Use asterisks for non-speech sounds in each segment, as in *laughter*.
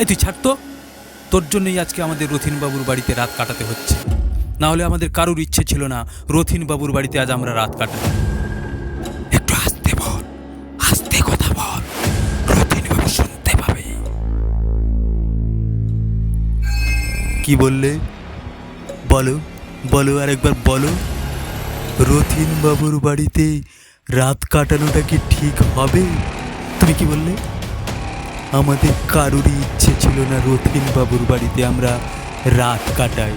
এই তুই ছাড় তো। তোর জন্যই আজকে আমাদের রথিনবাবুর বাড়িতে রাত কাটাতে হচ্ছে। না হলে আমাদের কারুর ইচ্ছে ছিল না রথিনবাবুর বাড়িতে আজ আমরা রাত কাটাই। একটু বল কথা বল শুনতে পাবে। কি বললে? বলো বলো আরেকবার বলো। রথিন বাবুর বাড়িতে রাত কাটানোটা কি ঠিক হবে? তুমি কি বললে? আমাদের কারোরই ইচ্ছে ছিল না বাবুর বাড়িতে আমরা রাত কাটাই।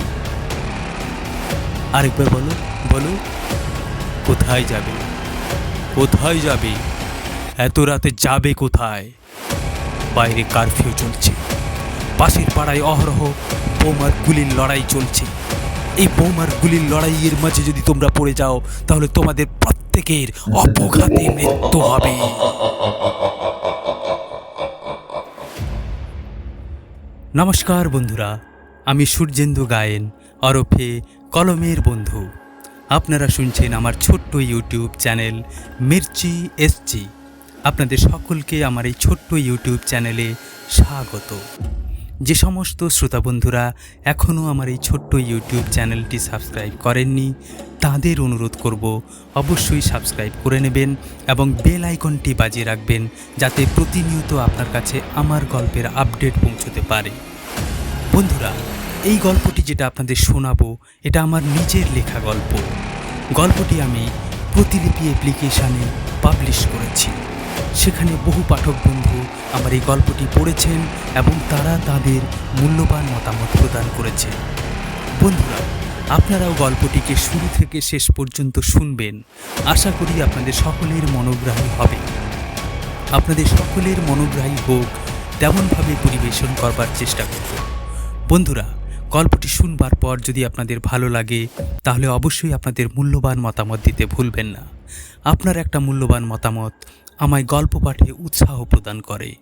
আরেকবার বলো বলো, কোথায় যাবে? কোথায় যাবে? এত রাতে যাবে কোথায়? বাইরে কারফিউ চলছে। পাশের পাড়ায় অহরহ বোমার গুলির লড়াই চলছে। এই বোমার গুলির লড়াইয়ের মাঝে যদি তোমরা পড়ে যাও, তাহলে তোমাদের প্রত্যেকের অপঘাতে মৃত্যু হবে। নমস্কার বন্ধুরা, আমি সূর্যেন্দু গায়েন, অরফে কলমের বন্ধু। আপনারা শুনছেন আমার ছোট্ট ইউটিউব চ্যানেল মির্চি এসজি। আপনাদের সকলকে আমার এই ছোট্ট ইউটিউব চ্যানেলে স্বাগত। যে সমস্ত শ্রোতা বন্ধুরা এখনও আমার এই ছোট্ট ইউটিউব চ্যানেলটি সাবস্ক্রাইব করেননি, তাদের অনুরোধ করব অবশ্যই সাবস্ক্রাইব করে নেবেন এবং বেল আইকনটি বাজিয়ে রাখবেন যাতে প্রতিনিয়ত আপনার কাছে আমার গল্পের আপডেট পৌঁছতে পারে। বন্ধুরা, এই গল্পটি যেটা আপনাদের শোনাবো, এটা আমার নিজের লেখা গল্প। গল্পটি আমি প্রতিলিপি অ্যাপ্লিকেশানে পাবলিশ করেছি। সেখানে বহু পাঠক বন্ধু আমার এই গল্পটি পড়েছেন এবং তারা তাদের মূল্যবান মতামত প্রদান করেছে বন্ধুরা, আপনারাও গল্পটিকে শুরু থেকে শেষ পর্যন্ত শুনবেন। আশা করি আপনাদের সকলের মনোগ্রাহী হবে। আপনাদের সকলের মনোগ্রাহী হোক, তেমনভাবে পরিবেশন করবার চেষ্টা করব। বন্ধুরা, গল্পটি শুনবার পর যদি আপনাদের ভালো লাগে, তাহলে অবশ্যই আপনাদের মূল্যবান মতামত দিতে ভুলবেন না। আপনার একটা মূল্যবান মতামত আমায় গল্প পাঠে উৎসাহ প্রদান করে।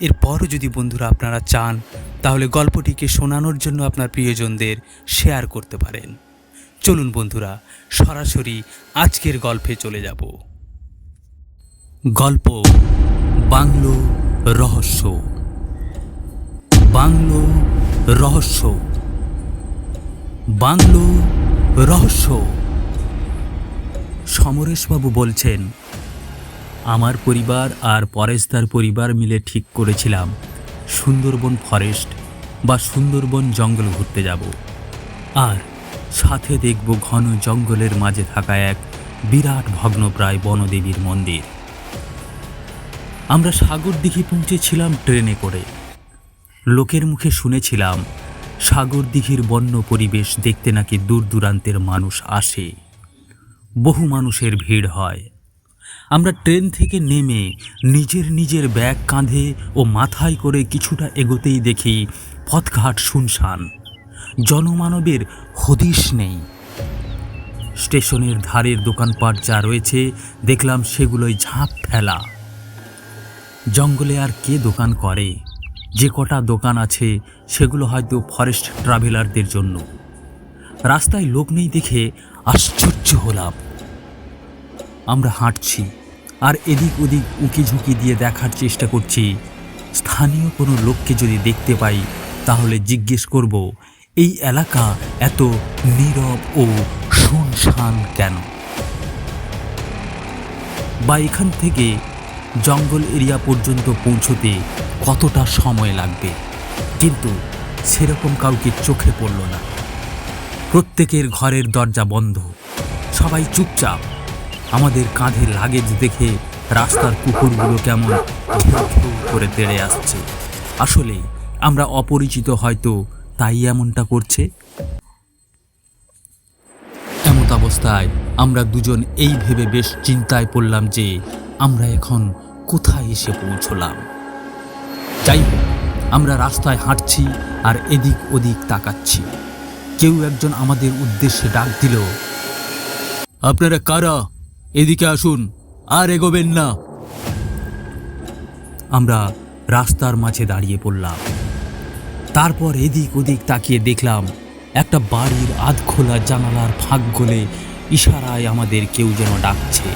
এরপরও যদি বন্ধুরা আপনারা চান, তাহলে গল্পটিকে শোনানোর জন্য আপনার প্রিয়জনদের শেয়ার করতে পারেন। চলুন বন্ধুরা, সরাসরি আজকের গল্পে চলে যাব। গল্প বাংলো রহস্য। বাংলো রহস্য। বাংলো রহস্য। সমরেশবাবু বলছেন আমার পরিবার আর পরেশদার পরিবার মিলে ঠিক করেছিলাম। সুন্দরবন ফরেস্ট বা সুন্দরবন জঙ্গল ঘুরতে যাব। আর সাথে দেখব ঘন জঙ্গলের মাঝে থাকা এক বিরাট ভগ্নপ্রায় বনদেবীর মন্দির। আমরা সাগর দিঘি পৌঁছেছিলাম ট্রেনে করে। লোকের মুখে শুনেছিলাম, সাগর দিঘির বন্য পরিবেশ দেখতে নাকি দূর দূরান্তের মানুষ আসে। বহু মানুষের ভিড় হয়। আমরা ট্রেন থেকে নেমে নিজের নিজের ব্যাগ কাঁধে ও মাথায় করে কিছুটা এগোতেই দেখি পথঘাট শুনশান। জনমানবের হদিশ নেই। স্টেশনের ধারের দোকানপাট যা রয়েছে, দেখলাম সেগুলোই ঝাঁপ ফেলা। জঙ্গলে আর কে দোকান করে? যে কটা দোকান আছে, সেগুলো হয়তো ফরেস্ট ট্রাভেলারদের জন্য। রাস্তায় লোক নেই দেখে আশ্চর্য হলাম। আমরা হাঁটছি। আর এদিক ওদিক উঁকি ঝুঁকি দিয়ে দেখার চেষ্টা করছি। স্থানীয় কোনো লোককে যদি দেখতে পাই, তাহলে জিজ্ঞেস করব, এই এলাকা এত নীরব ও শুনশান কেন? বা এখান থেকে জঙ্গল এরিয়া পর্যন্ত পৌঁছতে কতটা সময় লাগবে? কিন্তু সেরকম কাউকে চোখে পড়ল না। প্রত্যেকের ঘরের দরজা বন্ধ। সবাই চুপচাপ আমাদের কাঁধে লাগেজ দেখে রাস্তার কুকুরগুলো কেমন করে তেড়ে আসছে। আসলে আমরা অপরিচিত হয়তো তাই এমনটা করছে। এমত অবস্থায় আমরা দুজন এই ভেবে বেশ চিন্তায় পড়লাম যে আমরা এখন কোথায় এসে পৌঁছলাম। যাই হোক, আমরা রাস্তায় হাঁটছি আর এদিক ওদিক তাকাচ্ছি। কেউ একজন আমাদের উদ্দেশ্যে ডাক দিল, আপনারা কারা? এদিকে আসুন, আর এগোবেন না। আমরা রাস্তার মাঝে দাঁড়িয়ে পড়লাম। তারপর এদিক ওদিক তাকিয়ে দেখলাম, একটা বাড়ির আধখোলা জানালার ফাঁক গলে ইশারায় আমাদের কেউ যেন ডাকছে।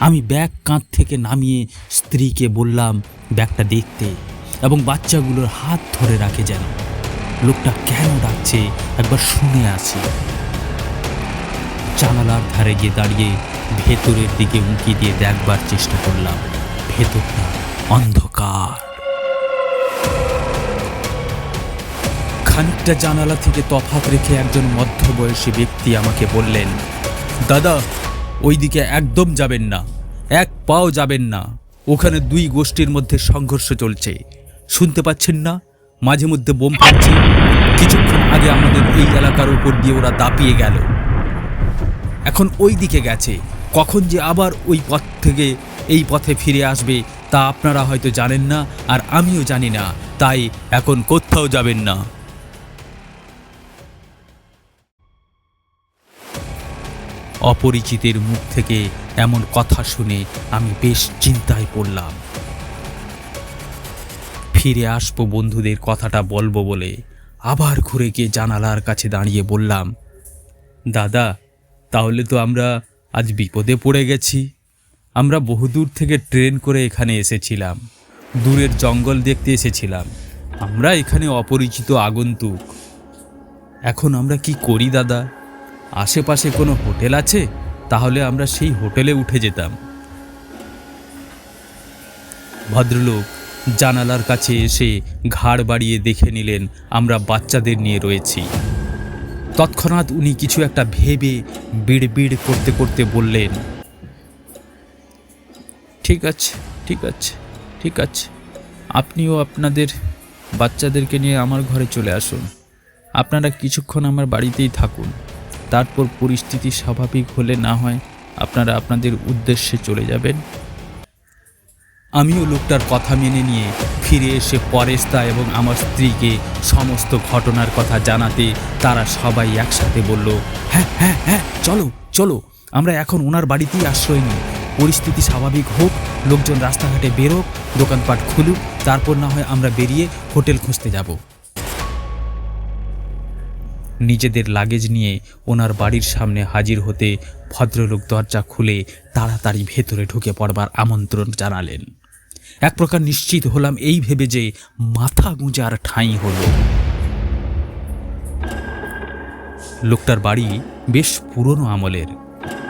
আমি ব্যাগ কাঁধ থেকে নামিয়ে স্ত্রীকে বললাম, ব্যাগটা দেখতে। এবং বাচ্চাগুলোর হাত ধরে রাখে যেন। লোকটা কেন ডাকছে, একবার শুনে আসি। জানালার ধারে গিয়ে দাঁড়িয়ে ভেতরের দিকে উঁকি দিয়ে দেখবার চেষ্টা করলাম। ভেতরটা অন্ধকার। খানিকটা জানালা থেকে তফাত রেখে একজন মধ্যবয়সী ব্যক্তি আমাকে বললেন, দাদা, ওইদিকে একদম যাবেন না, এক পাও যাবেন না। ওখানে দুই গোষ্ঠীর মধ্যে সংঘর্ষ চলছে। শুনতে পাচ্ছেন না? মাঝে মধ্যে বোম ফাটছে। কিছুক্ষণ আগে আমাদের এই এলাকার উপর দিয়ে ওরা দাপিয়ে গেল। এখন ওই দিকে গেছে। কখন যে আবার ওই পথ থেকে এই পথে ফিরে আসবে তা আপনারা হয়তো জানেন না আর আমিও জানি না। তাই এখন কোথাও যাবেন না। অপরিচিতের মুখ থেকে এমন কথা শুনে আমি বেশ চিন্তায় পড়লাম। ফিরে আসব বন্ধুদের কথাটা বলব বলে আবার ঘুরে গিয়ে জানালার কাছে দাঁড়িয়ে বললাম, দাদা তাহলে তো আমরা আজ বিপদে পড়ে গেছি। আমরা বহুদূর থেকে ট্রেন করে এখানে এসেছিলাম। দূরের জঙ্গল দেখতে এসেছিলাম। আমরা এখানে অপরিচিত আগন্তুক। এখন আমরা কি করি, দাদা? আশেপাশে কোনো হোটেল আছে? তাহলে আমরা সেই হোটেলে উঠে যেতাম। ভদ্রলোক জানালার কাছে এসে ঘাড় বাড়িয়ে দেখে নিলেন, আমরা বাচ্চাদের নিয়ে রয়েছি। তৎক্ষণাৎ উনি কিছু একটা ভেবে বিড় বিড় করতে করতে বললেন, ঠিক আছে ঠিক আছে ঠিক আছে। আপনিও আপনাদের বাচ্চাদেরকে নিয়ে আমার ঘরে চলে আসুন। আপনারা কিছুক্ষণ আমার বাড়িতেই থাকুন। তারপর পরিস্থিতি স্বাভাবিক হলে না হয় আপনারা আপনাদের উদ্দেশ্যে চলে যাবেন। আমিও লোকটার কথা মেনে নিয়ে ফিরে এসে পরেশদা এবং আমার স্ত্রীকে সমস্ত ঘটনার কথা জানাতে তারা সবাই একসাথে বলল হ্যাঁ হ্যাঁ হ্যাঁ চলো চলো। আমরা এখন ওনার বাড়িতেই আশ্রয় নিই। পরিস্থিতি স্বাভাবিক হোক, লোকজন রাস্তাঘাটে বেরোক, দোকানপাট খুলুক, তারপর না হয় আমরা বেরিয়ে হোটেল খুঁজতে যাব। নিজেদের লাগেজ নিয়ে ওনার বাড়ির সামনে হাজির হতে ভদ্রলোক দরজা খুলে তাড়াতাড়ি ভেতরে ঢুকে পড়বার আমন্ত্রণ জানালেন। এক প্রকার নিশ্চিত হলাম এই ভেবে যে মাথা গুঁজার ঠাঁই হলো। লোকটার বাড়ি বেশ পুরনো আমলের।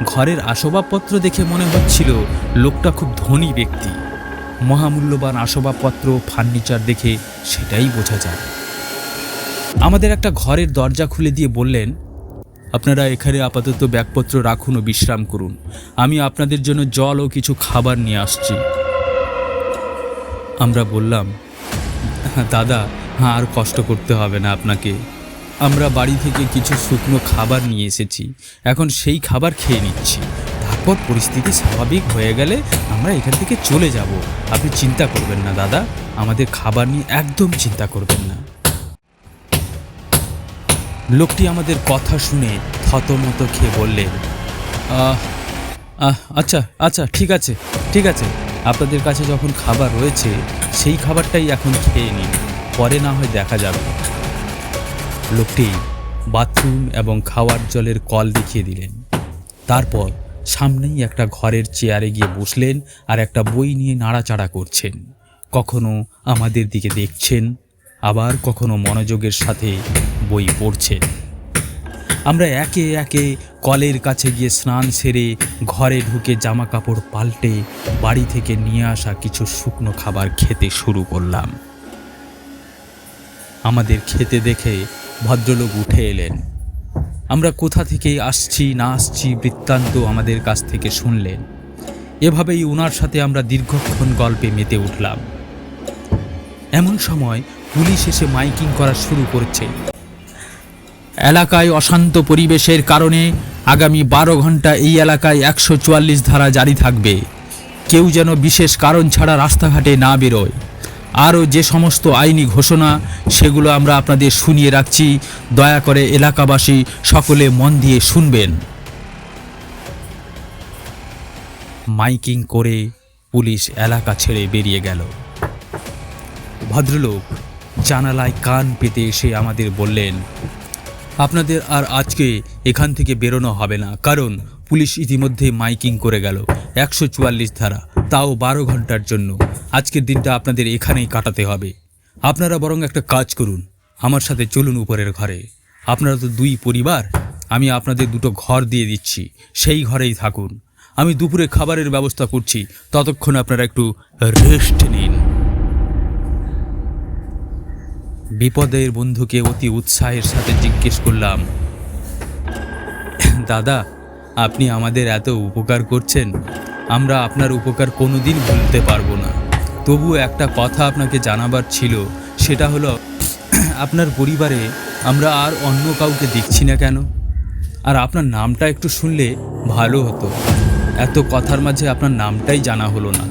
ঘরের আসবাবপত্র দেখে মনে হচ্ছিল লোকটা খুব ধনী ব্যক্তি। মহামূল্যবান আসবাবপত্র, ফার্নিচার দেখে সেটাই বোঝা যায়। আমাদের একটা ঘরের দরজা খুলে দিয়ে বললেন, আপনারা এখানে আপাতত ব্যাগপত্র রাখুন ও বিশ্রাম করুন। আমি আপনাদের জন্য জল ও কিছু খাবার নিয়ে আসছি। আমরা বললাম "হ্যাঁ, দাদা হ্যাঁ আর কষ্ট করতে হবে না আপনাকে। আমরা বাড়ি থেকে কিছু শুকনো খাবার নিয়ে এসেছি। এখন সেই খাবার খেয়ে নিচ্ছি। তারপর পরিস্থিতি স্বাভাবিক হয়ে গেলে আমরা এখান থেকে চলে যাব। আপনি চিন্তা করবেন না দাদা। আমাদের খাবার নিয়ে একদম চিন্তা করবেন না। লোকটি আমাদের কথা শুনে থতমত খেয়ে বললেন "আহ, আহ, আচ্ছা আচ্ছা ঠিক আছে ঠিক আছে। আপনাদের কাছে যখন খাবার রয়েছে, সেই খাবারটাই এখন খেয়ে নিন। পরে না হয় দেখা যাবে। লোকটি বাথরুম এবং খাওয়ার জলের কল দেখিয়ে দিলেন। তারপর সামনেই একটা ঘরের চেয়ারে গিয়ে বসলেন আর একটা বই নিয়ে নাড়াচাড়া করছেন। কখনো আমাদের দিকে দেখছেন, আবার কখনো মনোযোগের সাথে বই পড়ছেন। আমরা একে একে কলের কাছে গিয়ে স্নান সেরে ঘরে ঢুকে জামা কাপড় পাল্টে বাড়ি থেকে নিয়ে আসা কিছু শুকনো খাবার খেতে শুরু করলাম। আমাদের খেতে দেখে ভদ্রলোক উঠে এলেন। আমরা কোথা থেকে আসছি, না আসছি বৃত্তান্ত আমাদের কাছ থেকে শুনলেন। এভাবেই ওনার সাথে আমরা দীর্ঘক্ষণ গল্পে মেতে উঠলাম। এমন সময় পুলিশ এসে মাইকিং করা শুরু করছে। এলাকায় অশান্ত পরিবেশের কারণে আগামী বারো ঘণ্টা এই এলাকায় একশো চুয়াল্লিশ ধারা জারি থাকবে। কেউ যেন বিশেষ কারণ ছাড়া রাস্তাঘাটে না বেরোয়। আরও যে সমস্ত আইনি ঘোষণা, সেগুলো আমরা আপনাদের শুনিয়ে রাখছি। দয়া করে এলাকাবাসী সকলে মন দিয়ে শুনবেন। মাইকিং করে পুলিশ এলাকা ছেড়ে বেরিয়ে গেল। ভদ্রলোক জানালায় কান পেতে এসে আমাদের বললেন আপনাদের আর আজকে এখান থেকে বেরোনো হবে না, কারণ পুলিশ ইতিমধ্যে মাইকিং করে গেল, একশো চুয়াল্লিশ ধারা, তাও বারো ঘণ্টার জন্য। আজকের দিনটা আপনাদের এখানেই কাটাতে হবে। আপনারা বরং একটা কাজ করুন, আমার সাথে চলুন উপরের ঘরে। আপনারা তো দুই পরিবার, আমি আপনাদের দুটো ঘর দিয়ে দিচ্ছি, সেই ঘরেই থাকুন। আমি দুপুরে খাবারের ব্যবস্থা করছি, ততক্ষণ আপনারা একটু রেস্ট নিন। বিপদের বন্ধুকে অতি উৎসাহের সাথে জিজ্ঞেস করলাম, দাদা, আপনি আমাদের এত উপকার করছেন, আমরা আপনার উপকার কোনোদিন ভুলতে পারব না। তবু একটা কথা আপনাকে জানাবার ছিল, সেটা হলো, আপনার পরিবারে আমরা আর অন্য কাউকে দেখছি না কেন? আর আপনার নামটা একটু শুনলে ভালো হতো। এত কথার মাঝে আপনার নামটাই জানা হলো না।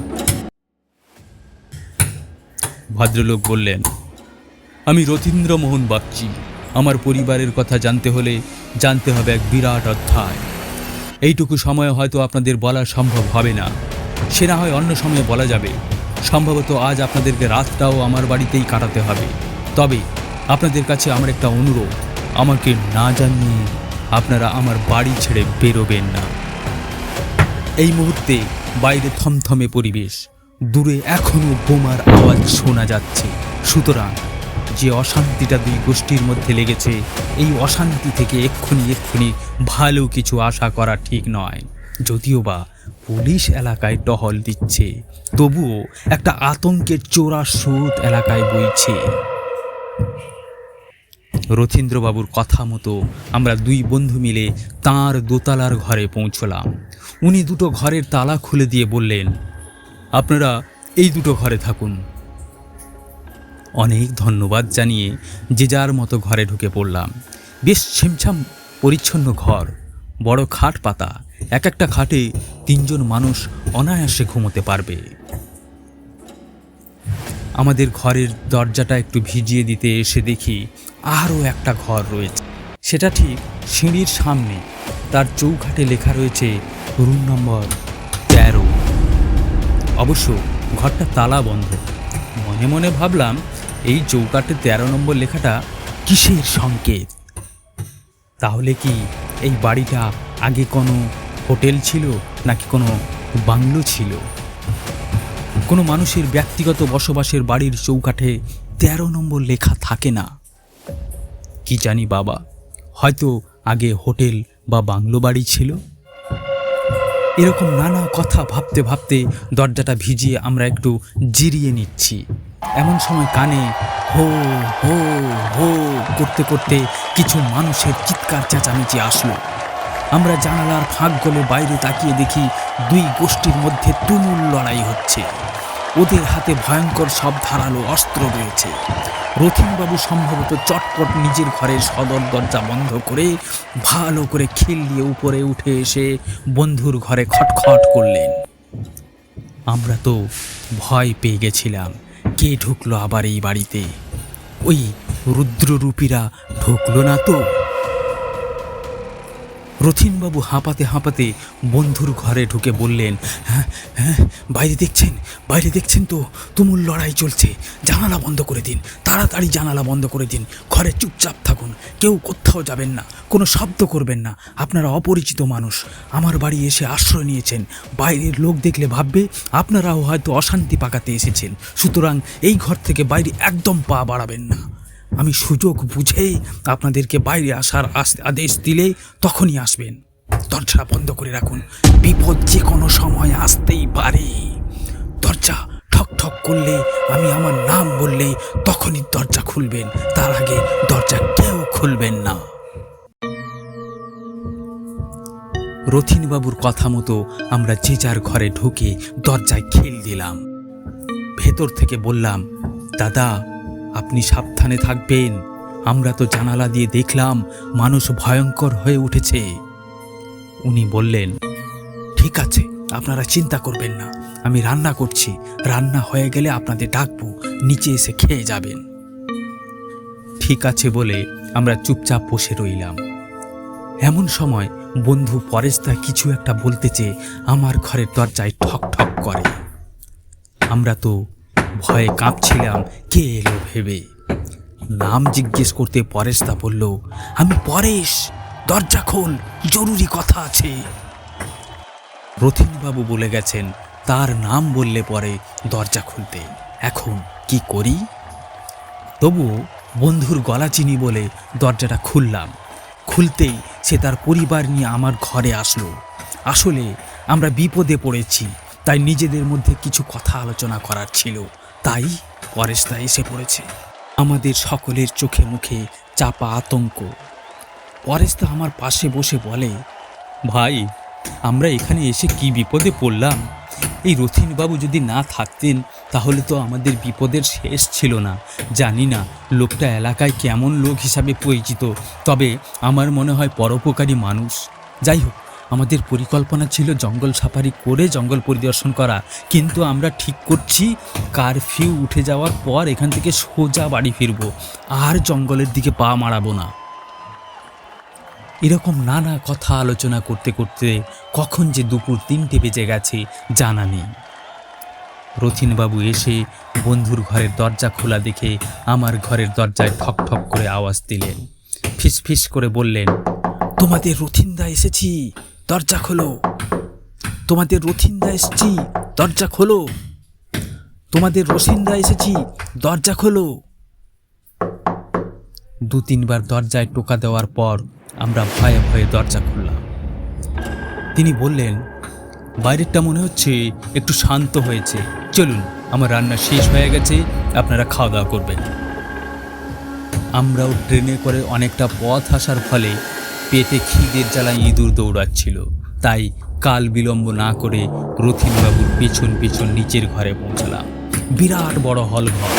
ভদ্রলোক বললেন আমি রথীন্দ্র মোহন বাগচি। আমার পরিবারের কথা জানতে হলে জানতে হবে এক বিরাট অধ্যায়। এইটুকু সময় হয়তো আপনাদের বলা সম্ভব হবে না। সে না হয় অন্য সময়ে বলা যাবে। সম্ভবত আজ আপনাদেরকে রাতটাও আমার বাড়িতেই কাটাতে হবে। তবে আপনাদের কাছে আমার একটা অনুরোধ। আমাকে না জানিয়ে আপনারা আমার বাড়ি ছেড়ে বেরোবেন না। এই মুহূর্তে বাইরে থমথমে পরিবেশ। দূরে এখনও বোমার আওয়াজ শোনা যাচ্ছে। সুতরাং যে অশান্তিটা দুই গোষ্ঠীর মধ্যে লেগেছে, এই অশান্তি থেকে এক্ষুনি এক্ষুনি ভালো কিছু আশা করা ঠিক নয়। যদিও বা পুলিশ এলাকায় টহল দিচ্ছে, তবুও একটা আতঙ্কের চোরা স্রোত এলাকায় বইছে। রথীন্দ্রবাবুর কথা মতো আমরা দুই বন্ধু মিলে তার দোতলার ঘরে পৌঁছলাম। উনি দুটো ঘরের তালা খুলে দিয়ে বললেন, আপনারা এই দুটো ঘরে থাকুন। অনেক ধন্যবাদ জানিয়ে যে যার মতো ঘরে ঢুকে পড়লাম। বেশ ছিমছাম পরিচ্ছন্ন ঘর, বড় খাট পাতা, এক একটা খাটে তিনজন মানুষ অনায়াসে ঘুমোতে পারবে। আমাদের ঘরের দরজাটা একটু ভিজিয়ে দিতে এসে দেখি আরও একটা ঘর রয়েছে। সেটা ঠিক সিঁড়ির সামনে, তার চৌখাটে লেখা রয়েছে রুম নম্বর তেরো। অবশ্য ঘরটা তালা বন্ধ। মনে মনে ভাবলাম এই চৌকাটে তেরো নম্বর লেখাটা কিসের সংকেত? তাহলে কি এই বাড়িটা আগে কোনো হোটেল ছিল নাকি কোনো বাংলো ছিল? কোনো মানুষের ব্যক্তিগত বসবাসের বাড়ির চৌকাঠে তেরো নম্বর লেখা থাকে না। কি জানি বাবা, হয়তো আগে হোটেল বা বাংলো বাড়ি ছিল? এরকম নানা কথা ভাবতে ভাবতে দরজাটা ভিজিয়ে আমরা একটু জিরিয়ে নিচ্ছি। এমন সময় কানে হো হো হো করতে করতে কিছু মানুষের চিৎকার চেঁচামেচি আসলো। আমরা জানালার ফাঁক গলে বাইরে তাকিয়ে দেখি দুই গোষ্ঠীর মধ্যে তুমুল লড়াই হচ্ছে। ওদের হাতে ভয়ঙ্কর সব ধারালো অস্ত্র রয়েছে। রথিনবাবু সম্ভবত চটপট নিজের ঘরের সদর দরজা বন্ধ করে ভালো করে খিল দিয়ে উপরে উঠে এসে বন্ধুর ঘরে খটখট করলেন। আমরা তো ভয় পেয়ে গেছিলাম। কে ঢুকলো আবার এই বাড়িতে? ওই রুদ্ররূপীরা ঢুকলো না তো? রথিনবাবু হাঁপাতে হাঁপাতে বন্ধুর ঘরে ঢুকে বললেন হ্যাঁ হ্যাঁ বাইরে দেখছেন বাইরে দেখছেন তো, তুমুল লড়াই চলছে। জানালা বন্ধ করে দিন, তাড়াতাড়ি জানালা বন্ধ করে দিন। ঘরে চুপচাপ থাকুন, কেউ কোথাও যাবেন না, কোনো শব্দ করবেন না। আপনারা অপরিচিত মানুষ, আমার বাড়ি এসে আশ্রয় নিয়েছেন। বাইরের লোক দেখলে ভাববে, আপনারাও হয়তো অশান্তি পাকাতে এসেছেন। সুতরাং এই ঘর থেকে বাইরে একদম পা বাড়াবেন না। আমি সুযোগ বুঝে আপনাদেরকে বাইরে আসার আস- আদেশ দিলে তখনই আসবেন। দরজা বন্ধ করে রাখুন। বিপদ যে কোনো সময় আসতেই পারে। দরজা ঠক ঠক করলে, আমি আমার নাম বললে তখনই দরজা খুলবেন। তার আগে দরজা কেউ খুলবেন না। রথিনবাবুর কথা মতো আমরা যে যার ঘরে ঢুকে দরজায় খেল দিলাম। ভেতর থেকে বললাম, দাদা আপনি সাবধানে থাকবেন। আমরা তো জানালা দিয়ে দেখলাম মানুষ ভয়ঙ্কর হয়ে উঠেছে। উনি বললেন, ঠিক আছে, আপনারা চিন্তা করবেন না, আমি রান্না করছি। রান্না হয়ে গেলে আপনাদের ডাকবো, নিচে এসে খেয়ে যাবেন। ঠিক আছে বলে আমরা চুপচাপ বসে রইলাম। এমন সময় বন্ধু পরেশদা কিছু একটা বলতে চেয়ে আমার ঘরের দরজায় ঠক ঠক করে। আমরা তো ভয়ে কাঁপছিলাম, কে এলো ভেবে? নাম জিজ্ঞেস করতে পরেশদা বলল, আমি পরেশ, দরজা খোল, জরুরি কথা আছে। রথিনবাবু বলে গেছেন, তার নাম বললে পরে দরজা খুলতে। এখন কি করি? তবুও বন্ধুর গলা চিনি বলে দরজাটা খুললাম। খুলতেই সে তার পরিবার নিয়ে আমার ঘরে আসলো। আসলে আমরা বিপদে পড়েছি। তাই নিজেদের মধ্যে কিছু কথা আলোচনা করার ছিল। তাই পরেশদা এসে পড়েছে। আমাদের সকলের চোখে মুখে চাপা আতঙ্ক। পরেশদা আমার পাশে বসে বলে, ভাই, আমরা এখানে এসে কি বিপদে পড়লাম? এই রথিনবাবু যদি না থাকতেন, তাহলে তো আমাদের বিপদের শেষ ছিল না। জানি না লোকটা এলাকায় কেমন লোক হিসাবে পরিচিত, তবে আমার মনে হয় পরোপকারী মানুষ। যাই হোক আমাদের পরিকল্পনা ছিল জঙ্গল সাফারি করে জঙ্গল পরিদর্শন করা। কিন্তু আমরা ঠিক করছি, কারফিউ উঠে যাওয়ার পর এখান থেকে সোজা বাড়ি ফিরবো, আর জঙ্গলের দিকে পা মারাবো না। এরকম নানা কথা আলোচনা করতে করতে কখন যে দুপুর তিনটে বেজে গেছে, জানা নেই। রথিনবাবু এসে বন্ধুর ঘরের দরজা খোলা দেখে আমার ঘরের দরজায় ঠক ঠক করে আওয়াজ দিলেন। ফিস ফিস করে বললেন, তোমাদের রথিনদা এসেছি দরজা খোলো। তোমাদের রথিনদা এসেছি, দরজা খোলো। তোমাদের রসিন্দা এসেছি, দরজা খোলো। দু তিনবার দরজায় টোকা দেওয়ার পর আমরা ভয়ে ভয়ে দরজা খুললাম। তিনি বললেন, বাইরেরটা মনে হচ্ছে একটু শান্ত হয়েছে। চলুন, আমার রান্না শেষ হয়ে গেছে, আপনারা খাওয়া দাওয়া করবেন। আমরাও ট্রেনে করে অনেকটা পথ আসার ফলে পেটে খিদের জ্বালায় ইঁদুর দৌড়াচ্ছিল। তাই কাল বিলম্ব না করে রথিনবাবুর পেছন পেছন নিচের ঘরে পৌঁছলাম। বিরাট বড় হল ঘর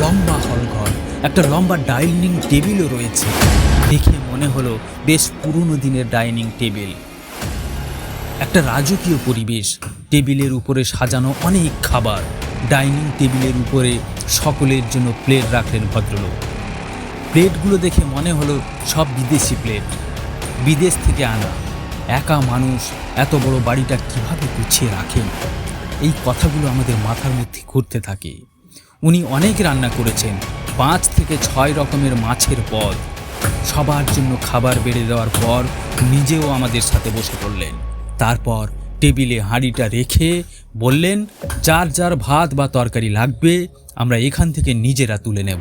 লম্বা হল ঘর একটা লম্বা ডাইনিং টেবিলও রয়েছে। দেখে মনে হলো বেশ পুরনো দিনের ডাইনিং টেবিল। একটা রাজকীয় পরিবেশ, টেবিলের উপরে সাজানো অনেক খাবার, ডাইনিং টেবিলের উপরে সকলের জন্য প্লেট রাখলেন ভদ্রলোক। প্লেটগুলো দেখে মনে হলো সব বিদেশি প্লেট। বিদেশ থেকে আনা। একা মানুষ এত বড় বাড়িটা কীভাবে গুছিয়ে রাখেন এই কথাগুলো আমাদের মাথার মধ্যে ঘুরতে থাকে। উনি অনেক রান্না করেছেন, পাঁচ থেকে ছয় রকমের মাছের পদ। সবার জন্য খাবার বেড়ে দেওয়ার পর নিজেও আমাদের সাথে বসে পড়লেন। তারপর টেবিলে হাঁড়িটা রেখে বললেন, যার যার ভাত বা তরকারি লাগবে, আমরা এখান থেকে নিজেরা তুলে নেব।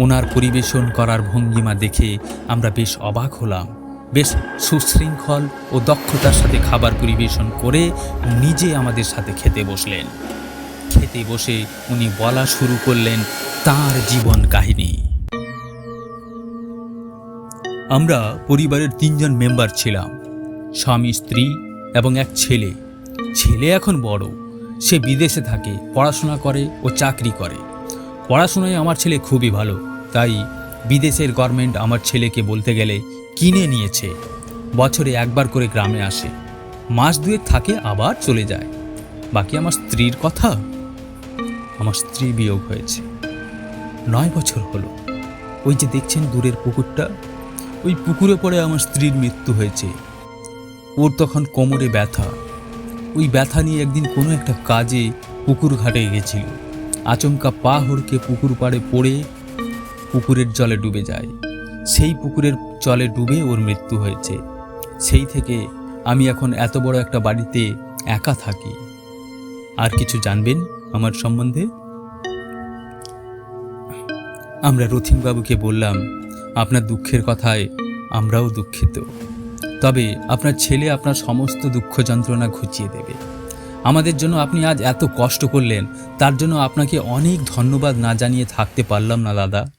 ওনার পরিবেশন করার ভঙ্গিমা দেখে আমরা বেশ অবাক হলাম। বেশ সুশৃঙ্খল ও দক্ষতার সাথে খাবার পরিবেশন করে নিজে আমাদের সাথে খেতে বসলেন। খেতে বসে উনি বলা শুরু করলেন, তার জীবন কাহিনী। আমরা পরিবারের তিনজন মেম্বার ছিলাম। স্বামী, স্ত্রী এবং এক ছেলে। ছেলে এখন বড়। সে বিদেশে থাকে, পড়াশোনা করে ও চাকরি করে। পড়াশোনায় আমার ছেলে খুবই ভালো। তাই বিদেশের গভর্নমেন্ট আমার ছেলেকে বলতে গেলে কিনে নিয়েছে। বছরে একবার করে গ্রামে আসে। মাস দুয়েক থাকে, আবার চলে যায়। বাকি আমার স্ত্রীর কথা? আমার স্ত্রী বিয়োগ হয়েছে। নয় বছর হলো। ওই যে দেখছেন দূরের পুকুরটা? ওই পুকুরে পড়ে আমার স্ত্রীর মৃত্যু হয়েছে। ওর তখন কোমরে ব্যথা। ওই ব্যথা নিয়ে একদিন কোনো একটা কাজে পুকুর ঘাটে গেছিল। আচমকা পা হড়কে পুকুর পাড়ে পড়ে পুকুরের জলে ডুবে যায়। সেই পুকুরের জলে ডুবে ওর মৃত্যু হয়েছে। সেই থেকে আমি এখন এত বড় একটা বাড়িতে একা থাকি। আর কিছু জানবেন আমার সম্বন্ধে? আমরা রথিনবাবুকে বললাম, আপনার দুঃখের কথায় আমরাও দুঃখিত। তবে আপনার ছেলে আপনার সমস্ত দুঃখ যন্ত্রণা ঘুচিয়ে দেবে। আমাদের জন্য আপনি আজ এত কষ্ট করলেন, তার জন্য আপনাকে অনেক ধন্যবাদ না জানিয়ে থাকতে পারলাম না, দাদা।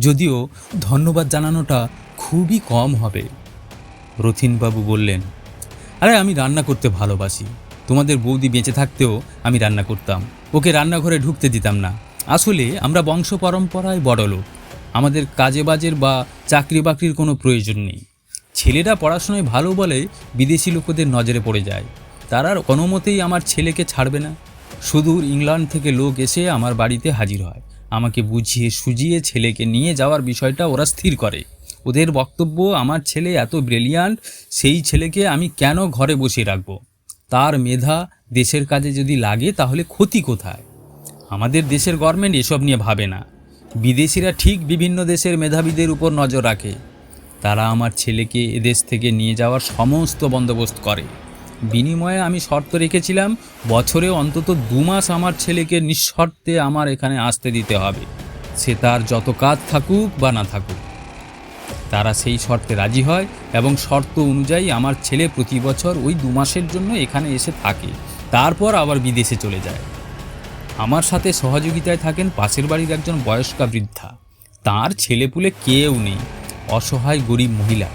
যদিও ধন্যবাদ জানানোটা খুবই কম হবে। রথিনবাবু বললেন, আরে, আমি রান্না করতে ভালোবাসি। তোমাদের বৌদি বেঁচে থাকতেও আমি রান্না করতাম। ওকে রান্নাঘরে ঢুকতে দিতাম না। আসলে আমরা বংশ পরম্পরায় বড় লোক। আমাদের কাজে বাজের বা চাকরি বাকরির কোনো প্রয়োজন নেই। ছেলেরা পড়াশোনায় ভালো বলে বিদেশি লোকদের নজরে পড়ে যায়। তারা আর কোনো মতেই আমার ছেলেকে ছাড়বে না। সুদূর ইংল্যান্ড থেকে লোক এসে আমার বাড়িতে হাজির হয়। আমাকে বুঝিয়ে সুজিয়ে ছেলেকে নিয়ে যাওয়ার বিষয়টা ওরা স্থির করে। ওদের বক্তব্য, আমার ছেলে এত ব্রিলিয়ান্ট সেই ছেলেকে আমি কেন ঘরে বসিয়ে রাখব? তার মেধা দেশের কাজে যদি লাগে, তাহলে ক্ষতি কোথায়? আমাদের দেশের গভর্নমেন্ট এসব নিয়ে ভাবে না। বিদেশিরা ঠিক বিভিন্ন দেশের মেধাবীদের উপর নজর রাখে। তারা আমার ছেলেকে এদেশ থেকে নিয়ে যাওয়ার সমস্ত বন্দোবস্ত করে। বিনিময়ে আমি শর্ত রেখেছিলাম বছরে অন্তত দু মাস আমার ছেলেকে নিঃশর্তে আমার এখানে আসতে দিতে হবে। সে তার যত কাজ থাকুক বা না থাকুক। তারা সেই শর্তে রাজি হয় এবং শর্ত অনুযায়ী আমার ছেলে প্রতি বছর ওই দু মাসের জন্য এখানে এসে থাকে। তারপর আবার বিদেশে চলে যায়। আমার সাথে সহযোগিতায় থাকেন পাশের বাড়ির একজন বয়স্কা বৃদ্ধা। তার ছেলেপুলে কেউ নেই। অসহায় গরিব মহিলা।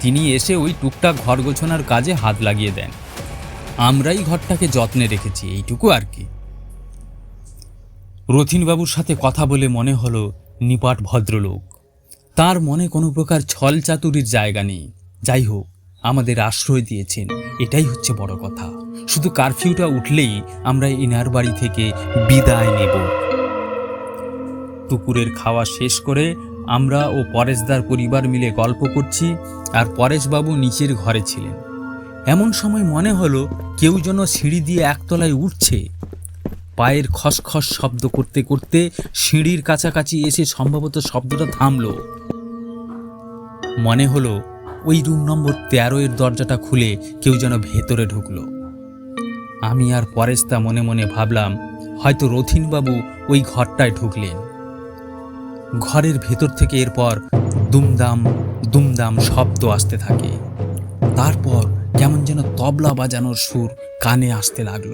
তিনি এসে ওই টুকটাক ঘর গোছানোর কাজে হাত লাগিয়ে দেন। আমরাই ঘরটাকে যত্নে রেখেছি, এইটুকু আর কি। রথিনবাবুর সাথে কথা বলে মনে হলো নিপাট ভদ্রলোক। তার মনে কোনো প্রকার ছল চাতুরির জায়গা নেই। যাই হোক, আমাদের আশ্রয় দিয়েছেন, এটাই হচ্ছে বড় কথা। শুধু কারফিউটা উঠলেই আমরা ইনার বাড়ি থেকে বিদায় নেব। দুপুরের খাওয়া শেষ করে আমরা ও পরেশদার পরিবার মিলে গল্প করছি আর পরেশবাবু নিচের ঘরে ছিলেন। এমন সময় মনে হলো কেউ যেন সিঁড়ি দিয়ে একতলায় উঠছে। পায়ের খসখস শব্দ করতে করতে সিঁড়ির কাছাকাছি এসে সম্ভবত শব্দটা থামল। মনে হলো ওই রুম নম্বর তেরো এর দরজাটা খুলে কেউ যেন ভেতরে ঢুকলো। আমি আর পরেশদা মনে মনে ভাবলাম, হয়তো রথিনবাবু ওই ঘরটায় ঢুকলেন। ঘরের ভেতর থেকে এরপর দুমদাম দুমদাম শব্দ আসতে থাকে। তারপর কেমন যেন তবলা বাজানোর সুর কানে আসতে লাগল।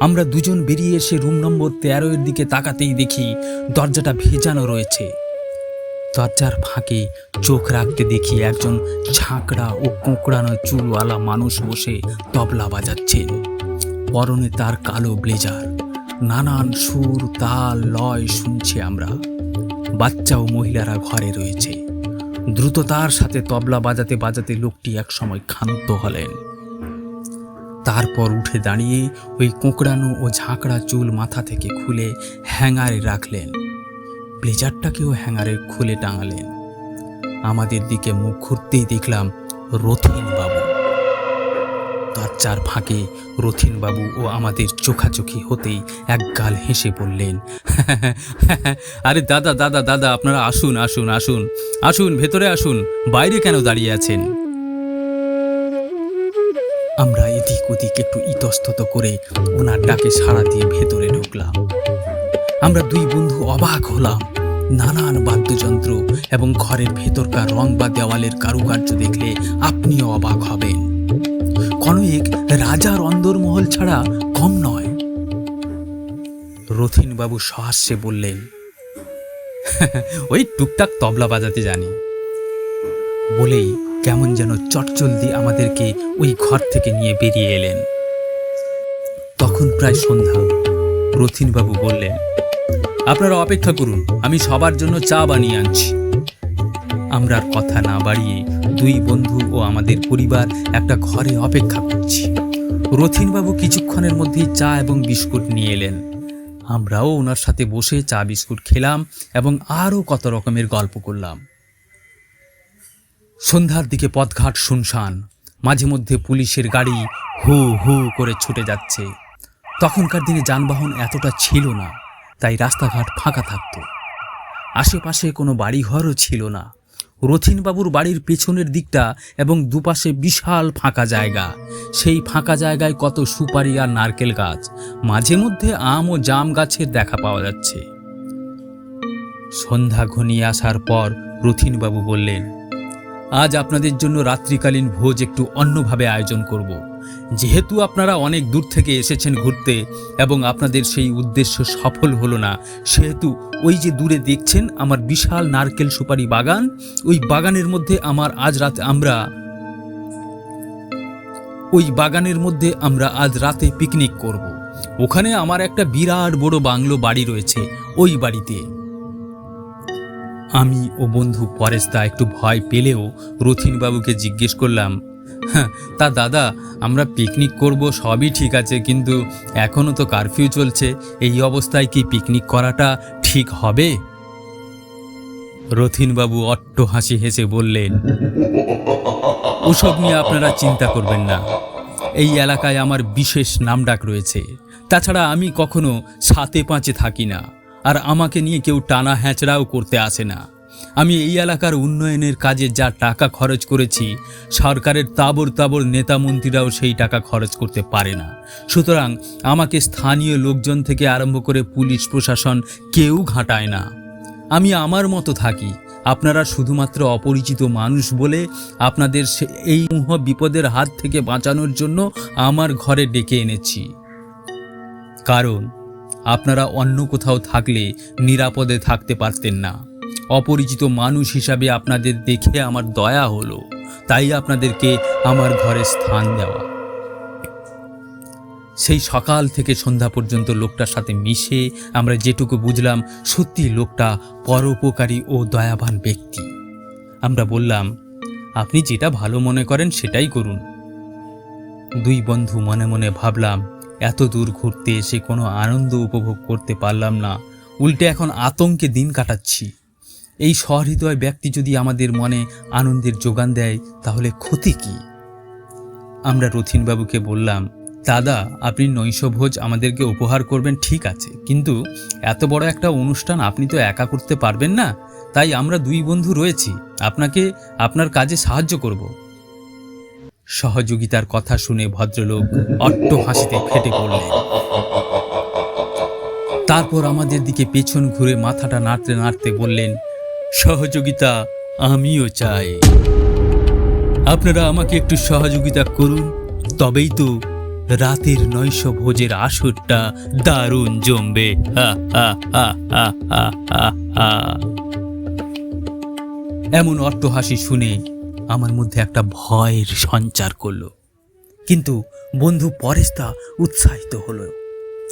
আমরা দুজন বেরিয়ে এসে রুম নম্বর তেরো এর দিকে তাকাতেই দেখি দরজাটা ভেজানো রয়েছে। দরজার ফাঁকে চোখ রাখতে দেখি একজন ঝাঁকড়া ও কোঁকড়ানো চুলওয়ালা মানুষ বসে তবলা বাজাচ্ছেন পরনে তার কালো ব্লেজার। নানান সুর, তাল, লয় শুনছি আমরা। বাচ্চা ও মহিলারা ঘরে রয়েছে। দ্রুততার সাথে তবলা বাজাতে বাজাতে লোকটি একসময় ক্ষান্ত হলেন। তারপর উঠে দাঁড়িয়ে ওই কোঁকড়ানো ও ঝাঁকড়া চুল মাথা থেকে খুলে হ্যাঙ্গারে রাখলেন। ব্লেজারটাকেও হ্যাঙ্গারে খুলে টাঙালেন। আমাদের দিকে মুখ ঘুরতেই দেখলাম রথিন দরজার ফাঁকে রথিন বাবু ও আমাদের চোখাচোখি হতেই এক গাল হেসে বললেন, *laughs* আরে দাদা দাদা দাদা, আপনারা আসুন আসুন আসুন আসুন, ভেতরে আসুন, বাইরে কেন দাঁড়িয়ে আছেন? আমরা এদিক ওদিক একটু ইতস্তত করে ওনার ডাকে সাড়া দিয়ে ভেতরে ঢুকলাম। আমরা দুই বন্ধু অবাক হলাম। নানান বাদ্যযন্ত্র এবং ঘরের ভেতরকার রং বা দেওয়ালের কারুকার্য দেখলে আপনিও অবাক হবেন। কনয়েক রাজার অন্দরমহল ছাড়া কম নয়। রথিনবাবু সহাস্যে বললেন, ওই টুকটাক তবলা বাজাতে জানি। বলেই কেমন যেন চটচলদি আমাদেরকে ওই ঘর থেকে নিয়ে বেরিয়ে এলেন। তখন প্রায় সন্ধ্যা। রথিনবাবু বললেন, আপনারা অপেক্ষা করুন, আমি সবার জন্য চা বানিয়ে আনছি। আমরা কথা না বাড়িয়ে দুই বন্ধু ও আমাদের পরিবার একটা ঘরে অপেক্ষা করছি। রথিনবাবু কিছুক্ষণের মধ্যেই চা এবং বিস্কুট নিয়ে এলেন। আমরাও ওনার সাথে বসে চা, বিস্কুট খেলাম এবং আরও কত রকমের গল্প করলাম। সন্ধ্যার দিকে পথঘাট শুনশান, মাঝে মধ্যে পুলিশের গাড়ি হু হু করে ছুটে যাচ্ছে। তখনকার দিনে যানবাহন এতটা ছিল না, তাই রাস্তাঘাট ফাঁকা থাকত। আশেপাশে কোনো বাড়িঘরও ছিল না। রথিনবাবুর বাড়ির পেছনের দিকটা এবং দুপাশে বিশাল ফাঁকা জায়গা। সেই ফাঁকা জায়গায় কত সুপারি আর নারকেল গাছ। মাঝে মধ্যে আম ও জাম গাছের দেখা পাওয়া যাচ্ছে। সন্ধ্যা ঘনিয়ে আসার পর রথিনবাবু বললেন, আজ আপনাদের জন্য রাত্রিকালীন ভোজ একটু অন্যভাবে আয়োজন করব। যেহেতু আপনারা অনেক দূর থেকে এসেছেন ঘুরতে এবং আপনাদের সেই উদ্দেশ্য সফল হলো না সেহেতু ওই যে দূরে দেখছেন আমার বিশাল নারকেল সুপারি বাগান ওই বাগানের মধ্যে আমার আজ রাতে আমরা ওই বাগানের মধ্যে আমরা আজ রাতে পিকনিক করব। ওখানে আমার একটা বিরাট বড় বাংলো বাড়ি রয়েছে ওই বাড়িতে। আমি ও বন্ধু পরেশদা একটু ভয় পেলেও রথিনবাবুকে জিজ্ঞেস করলাম "হ্যাঁ, তা দাদা, আমরা পিকনিক করব, সবই ঠিক আছে, কিন্তু এখনও তো কারফিউ চলছে, এই অবস্থায় কি পিকনিক করাটা ঠিক হবে? রথিনবাবু অট্ট হাসি হেসে বললেন, ওসব নিয়ে আপনারা চিন্তা করবেন না। এই এলাকায় আমার বিশেষ নামডাক রয়েছে। তাছাড়া আমি কখনো সাতে পাঁচে থাকি না, আর আমাকে নিয়ে কেউ টানা হ্যাঁচড়াও করতে আসে না। আমি এই এলাকার উন্নয়নের কাজে যা টাকা খরচ করেছি, সরকারের তাবর তাবর নেতা মন্ত্রীরাও সেই টাকা খরচ করতে পারে না। সুতরাং আমাকে স্থানীয় লোকজন থেকে আরম্ভ করে পুলিশ প্রশাসন কেউ ঘাঁটায় না। আমি আমার মতো থাকি। আপনারা শুধুমাত্র অপরিচিত মানুষ বলে আপনাদের এই মুহ বিপদের হাত থেকে বাঁচানোর জন্য আমার ঘরে ডেকে এনেছি। কারণ আপনারা অন্য কোথাও থাকলে নিরাপদে থাকতে পারতেন না। অপরিচিত মানুষ হিসাবে আপনাদের দেখে আমার দয়া হলো। তাই আপনাদেরকে আমার ঘরে স্থান দেওয়া। সেই সকাল থেকে সন্ধ্যা পর্যন্ত লোকটার সাথে মিশে আমরা যেটুকু বুঝলাম, সত্যি লোকটা পরোপকারী ও দয়াবান ব্যক্তি। আমরা বললাম, আপনি যেটা ভালো মনে করেন সেটাই করুন। দুই বন্ধু মনে মনে ভাবলাম, এত দূর ঘুরতে এসে কোনো আনন্দ উপভোগ করতে পারলাম না। উল্টে এখন আতঙ্কে দিন কাটাচ্ছি। এই সহৃদয় ব্যক্তি যদি আমাদের মনে আনন্দের যোগান দেয়, তাহলে ক্ষতি কি? আমরা রথিনবাবুকে বললাম, দাদা, আপনি নৈশভোজ আমাদেরকে উপহার করবেন, ঠিক আছে। কিন্তু এত বড় একটা অনুষ্ঠান আপনি তো একা করতে পারবেন না। তাই আমরা দুই বন্ধু রয়েছি। আপনাকে আপনার কাজে সাহায্য করব। সহযোগিতার কথা শুনে ভদ্রলোক অট্ট হাসিতে ফেটে পড়লেন। তারপর আমাদের দিকে পেছন ঘুরে মাথাটা নাড়তে নাড়তে বললেন সহযোগিতা আমিও চাই। আপনারা আমাকে একটু সহযোগিতা করুন, তবেই তো রাতের নৈশ ভোজের আসরটা দারুণ জমবে। এমন অট্টহাসি শুনে আমার মধ্যে একটা ভয়ের সঞ্চার করল। কিন্তু বন্ধু পরেশদা উৎসাহিত হলো।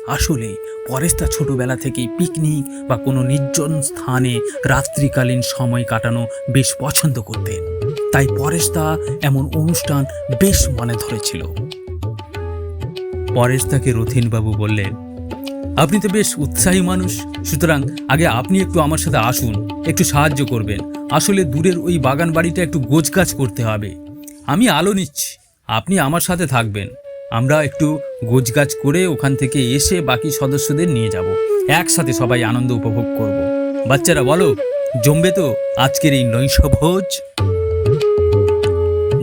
আসলে পরেশদা ছোটবেলা থেকেই পিকনিক বা কোনো নির্জন স্থানে রাত্রিকালীন সময় কাটানো বেশ পছন্দ করতেন। তাই পরেশদা এমন অনুষ্ঠান বেশ মনে ধরেছিল। পরেশদাকে রথিনবাবু বললেন, আপনি তো বেশ উৎসাহী মানুষ, সুতরাং আগে আপনি একটু আমার সাথে আসুন, একটু সাহায্য করবেন। আসলে দূরের ওই বাগান বাড়িটা একটু গোছগাছ করতে হবে। আমি আলো নিচ্ছি, আপনি আমার সাথে থাকবেন। আমরা একটু গোছগাছ করে ওখান থেকে এসে বাকি সদস্যদের নিয়ে যাব। একসাথে সবাই আনন্দ উপভোগ করব। বাচ্চারা, বলো, জমবে তো আজকের এই নৈশভোজ?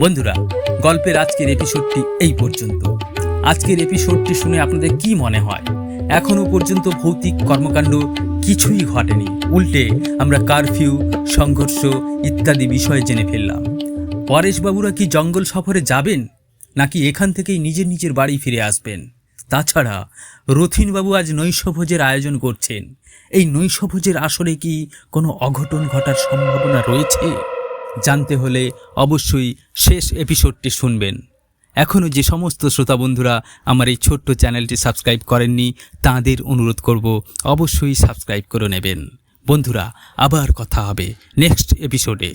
বন্ধুরা, গল্পের আজকের এপিসোডটি এই পর্যন্ত। আজকের এপিসোডটি শুনে আপনাদের কি মনে হয়? এখনও পর্যন্ত ভৌতিক কর্মকাণ্ড কিছুই ঘটেনি। উল্টে আমরা কারফিউ সংঘর্ষ ইত্যাদি বিষয় জেনে ফেললাম। পরেশবাবুরা কি জঙ্গল সফরে যাবেন? নাকি এখান থেকেই নিজের নিজের বাড়ি ফিরে আসবেন? তাছাড়া রথিনবাবু আজ নৈশভোজের আয়োজন করছেন। এই নৈশভোজের আসরে কি কোনো অঘটন ঘটার সম্ভাবনা রয়েছে? জানতে হলে অবশ্যই শেষ এপিসোডটি শুনবেন। এখনও যে সমস্ত শ্রোতা বন্ধুরা আমার এই ছোট্ট চ্যানেলটি সাবস্ক্রাইব করেননি, তাদের অনুরোধ করব অবশ্যই সাবস্ক্রাইব করে নেবেন। বন্ধুরা, আবার কথা হবে নেক্সট এপিসোডে।